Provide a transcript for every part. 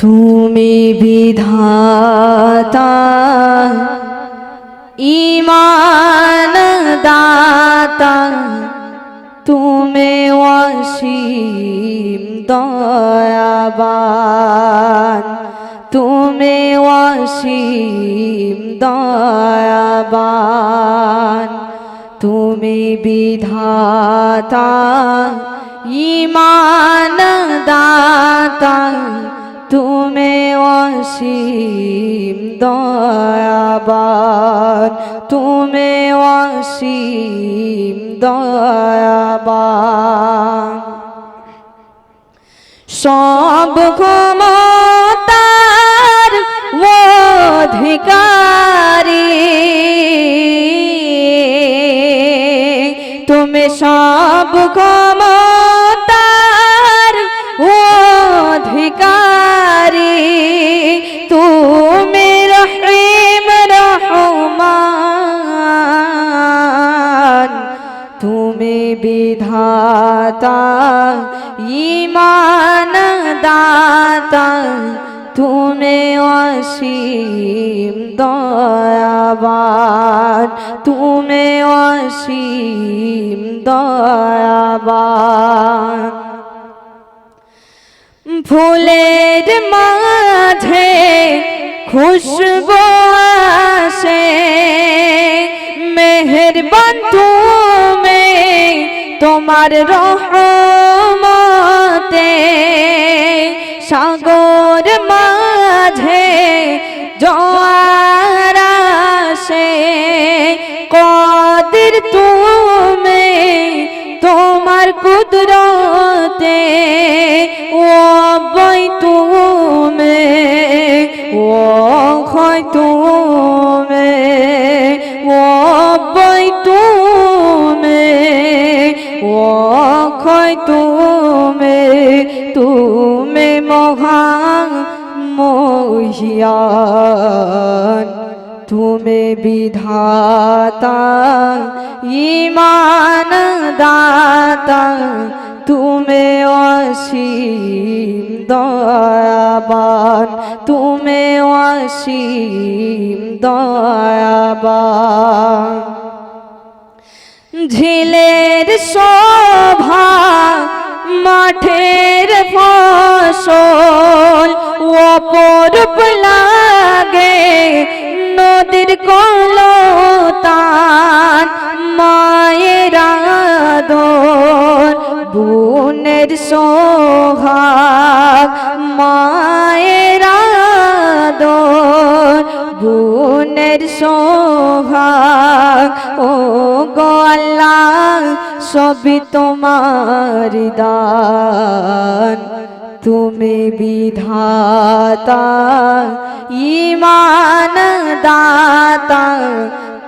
তুমি বিধাতা ইমান দাতা তুমি অসীম দয়াবান তুমি অসীম দয়াবান তুমি বিধাতা ইমান দাতা তুমি অসীম দয়াবান তুমি অসীম দয়াবান। সব ক্ষমতার অধিকারী। তুমি সব ক্ষমতার তুমি বিধাতা, ইমান দাতা, তুমি অসীম দয়াবান, তুমি অসীম দয়াবান। ফুলের মাঝে খুশবু আসে, মেহেরবান তুমি তোমার রহমতে সাগর মাঝে জোয়ার তুমি তুমি মহান মহিয়ান। তুমি বিধাতা ইমান দাতা। তুমি অসীম দয়াবান। তুমি অসীম দয়াবান। ঝিলের শোভা, মাঠের ফসল, অপরূপ লাগে নদীর কলতান, মায়ের আদর, বুনের সোহাগ মায়ের আদর, বুনের সোহাগ ও গলা সবই তোমার দান। তুমি বিধাতা, ইমান দাতা।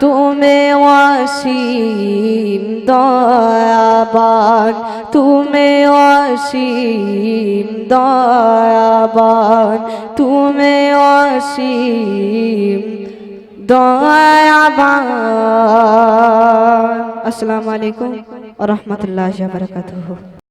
তুমি অসীম দয়াবান। তুমি অসীম দয়াবান। তুমি অসীম দয়াবান। আসসালামু আলাইকুম। রাহমাতুল্লাহি বারাকাতুহু।